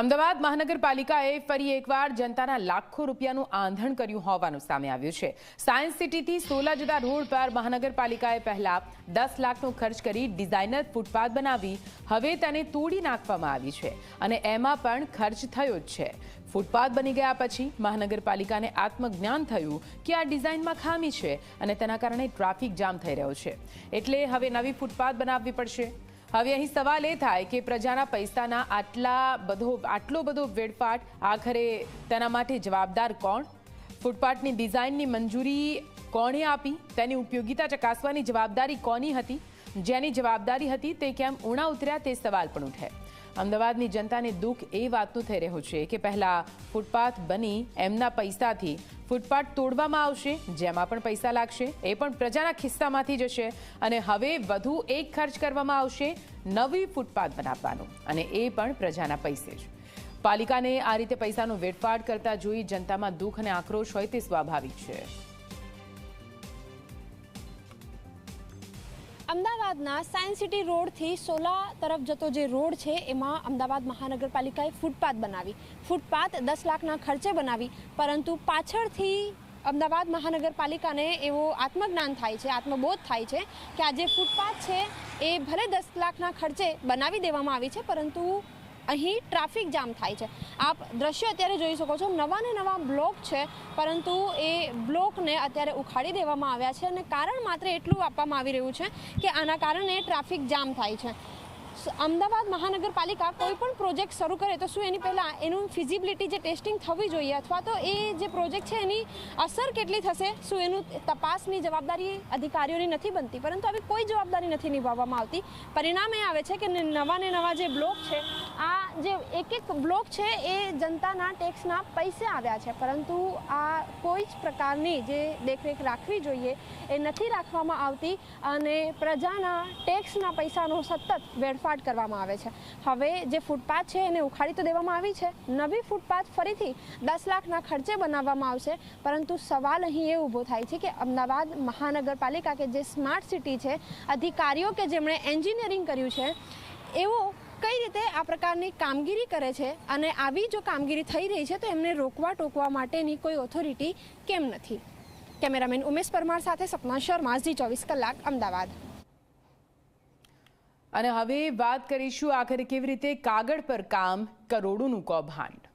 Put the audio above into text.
અમદાવાદ મહાનગરપાલિકાએ ફરી એકવાર જનતાના લાખો રૂપિયાનું આંધણ કર્યું હોવાનું સામે આવ્યું છે. સાયન્સ સિટીથી સોલા જતા રોડ પર મહાનગરપાલિકાએ પહેલા દસ લાખનો ખર્ચ કરી ડિઝાઇનર ફૂટપાથ બનાવી, હવે તેને તોડી નાખવામાં આવી છે અને એમાં પણ ખર્ચ થયો જ છે. ફૂટપાથ બની ગયા પછી મહાનગરપાલિકાને આત્મજ્ઞાન થયું કે આ ડિઝાઇનમાં ખામી છે અને તેના કારણે ટ્રાફિક જામ થઈ રહ્યો છે. એટલે હવે નવી ફૂટપાથ બનાવવી પડશે. હવે અહીં સવાલ એ થાય કે પ્રજાના પૈસાના આટલા બધો, આટલો બધો વેડફાટ આખરે તેના માટે જવાબદાર કોણ? ફૂટપાથની ડિઝાઇનની મંજૂરી કોણે આપી? તેની ઉપયોગિતા ચકાસવાની જવાબદારી કોની હતી? જેની જવાબદારી હતી તે કેમ ઉણા ઉતર્યા તે સવાલ પણ ઉઠે. અમદાવાદની જનતાને દુઃખ એ વાતનું થઈ રહ્યું છે કે પહેલાં ફૂટપાથ બની એમના પૈસાથી ફૂટપાથ તોડવામાં આવશે, જેમાં પણ પૈસા લાગશે, એ પણ પ્રજાના ખિસ્સામાંથી જશે અને હવે વધુ એક ખર્ચ કરવામાં આવશે નવી ફૂટપાથ બનાવવાનો અને એ પણ પ્રજાના પૈસે જ. પાલિકાને આ રીતે પૈસાનો વેડફાટ કરતા જોઈ જનતામાં દુઃખ અને આક્રોશ હોય તે સ્વાભાવિક છે. અમદાવાદના સાયન્સ સિટી રોડથી સોલા તરફ જતો જે રોડ છે, એમાં અમદાવાદ મહાનગરપાલિકાએ ફૂટપાથ બનાવી. ફૂટપાથ દસ લાખના ખર્ચે બનાવી, પરંતુ પાછળથી અમદાવાદ મહાનગરપાલિકાને એવો આત્મજ્ઞાન થાય છે, આત્મબોધ થાય છે કે આ જે ફૂટપાથ છે, એ ભલે દસ લાખના ખર્ચે બનાવી દેવામાં આવી છે, પરંતુ અહીં ટ્રાફિક જામ થાય છે. આપ દ્રશ્ય અત્યારે જોઈ શકો છો. નવા ને નવા બ્લોક છે, પરંતુ એ બ્લોકને અત્યારે ઉખાડી દેવામાં આવ્યા છે અને કારણ માત્ર એટલું આપવામાં આવી રહ્યું છે કે આના કારણે ટ્રાફિક જામ થાય છે. અમદાવાદ મહાનગરપાલિકા કોઈ પણ પ્રોજેક્ટ શરૂ કરે તો શું એની પહેલાં એનું ફિઝિબિલિટી જે ટેસ્ટિંગ થવી જોઈએ અથવા તો એ જે પ્રોજેક્ટ છે એની અસર કેટલી થશે શું એનું તપાસની જવાબદારી અધિકારીઓની નથી બનતી. પરંતુ આવી કોઈ જવાબદારી નથી નિભાવવામાં આવતી. પરિણામ એ આવે છે કે નવા ને નવા જે બ્લોક છે આ જે એક એક બ્લોક છે એ જનતાના ટેક્સના પૈસે આવ્યા છે. પરંતુ આ કોઈ જ પ્રકારની જે દેખરેખ રાખવી જોઈએ એ નથી રાખવામાં આવતી અને પ્રજાના ટેક્સના પૈસાનો સતત વેડફાટ કરવામાં આવે છે. હવે જે ફૂટપાથ છે એને ઉખાડી તો દેવામાં આવી છે. નવી ફૂટપાથ ફરીથી દસ લાખના ખર્ચે બનાવવામાં આવશે. પરંતુ સવાલ અહીં એ ઊભો થાય છે કે અમદાવાદ મહાનગરપાલિકા કે જે સ્માર્ટ સિટી છે, અધિકારીઓ કે જેમણે એન્જિનિયરિંગ કર્યું છે, એવો કઈ રીતે આ પ્રકારની કામગીરી કરે છે અને આવી જો કામગીરી થઈ રહી છે તો એમને રોકવા ટોકવા માટેની કોઈ ઓથોરિટી કેમ નથી? કેમેરામેન ઉમેશ પરમાર સાથે સપના શર્મા જી ચોવીસ કલાક, અમદાવાદ. અને હવે વાત કરીશું આખરે કેવી રીતે કાગળ પર કામ કરોડોનું કૌભાંડ.